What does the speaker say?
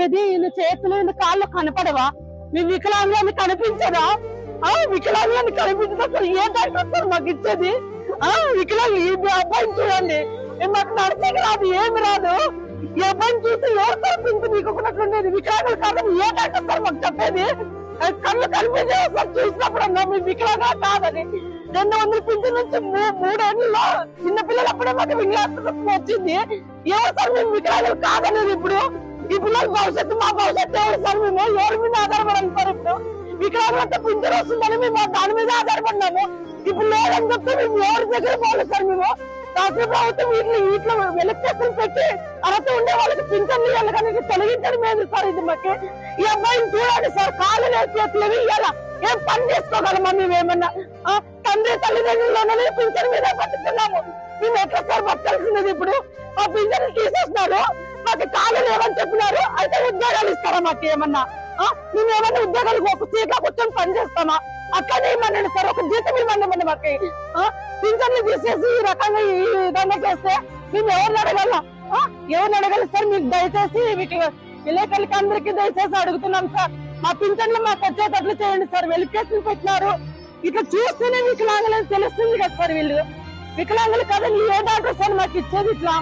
చెప్పేది ఈయన చేతులు ఈయన కాళ్ళు కనపడవా? మీ వికలాంగులని కనిపించదా? ఆ వికలాంగులని కనిపించదు? అసలు ఏ డాక్టర్ మాకు ఇచ్చేది? ఆ వికలాంగు ఈ అబ్బాయిని చూడండి. మాకు నడిచేది రాదు ఏమి రాదు. ఈ అబ్బాయిని చూస్తే ఎవరు సార్ మీకు నీకున్నట్లుండేది వికలాంగులు కాదని ఏ డాక్టర్ సార్ మాకు చెప్పేది? కళ్ళు కనిపించే సార్ చూసినప్పుడు అన్నా మీ వికలాంగా కాదని. రెండు వందల పింఛ నుంచి మూడేళ్ళలో చిన్న పిల్లలు అప్పుడే మాకు వికలాంగులకు వచ్చింది. ఎవరు సార్ మేము వికలాంగులు కాదనేది ఇప్పుడు? ఇప్పుడు నాకు భవిష్యత్తు మా భవిష్యత్తు ఎవరు సార్ మేము? ఎవరి మీద ఆధారపడాలి సార్ ఇప్పుడు? వికలాంగులంతా పింఛన్ వస్తుందని మేము దాని మీద ఆధారపడినాము. ఇప్పుడు లేదని చెప్తే మేము ఎవరి దగ్గర పోలేదు సార్ మేము? రాష్ట్ర ప్రభుత్వం వీటిని వీటిలో వెలక్టేషన్ పెట్టి అర్హత ఉండే వాళ్ళకి పింఛన్ ఇవ్వాలి కానీ తొలగించడం ఏంది సార్ ఇది మాకు. ఈ అబ్బాయిని చూడండి సార్. కాళ్ళు లేదు చేతులు ఇవ్వాలా? ఏం పని చేసుకోగలమా మేము ఏమన్నా? తండ్రి తల్లిదండ్రులలోనే పింఛన్ మీద బతుకుతున్నాము. మేము ఎట్లా సార్ బతకాల్సింది ఇప్పుడు? ఆ పింఛన్ తీసేస్తున్నారు. మాకు కాలు లేవని చెప్పినారు? అయితే ఉద్యోగాలు ఇస్తారా మాకు ఏమన్నా? మేము ఏమన్నా ఉద్యోగాలు ఒక సీట్లో కూర్చొని పని చేస్తామా? అట్లనే ఇవ్వమండి సార్ ఒక జీతం ఇవ్వండి మాకు. ఆ, పింఛన్లు తీసేసి ఈ రకంగా ఈ విధంగా చేస్తే మేము ఎవరిని అడగల? ఎవరిని అడగాలి సార్? మీకు దయచేసి మీకు విలేకరులకి అందరికీ దయచేసి అడుగుతున్నాం సార్. మా పింఛన్లు మాకు వచ్చేటట్లు చేయండి సార్. వెలికేసులు పెట్టినారు. ఇట్లా చూస్తేనే వికలాంగులని తెలుస్తుంది కదా సార్ వీళ్ళు. వికలాంగులు కదా ఏ డాక్టర్ సార్ మాకు ఇచ్చేది ఇట్లా?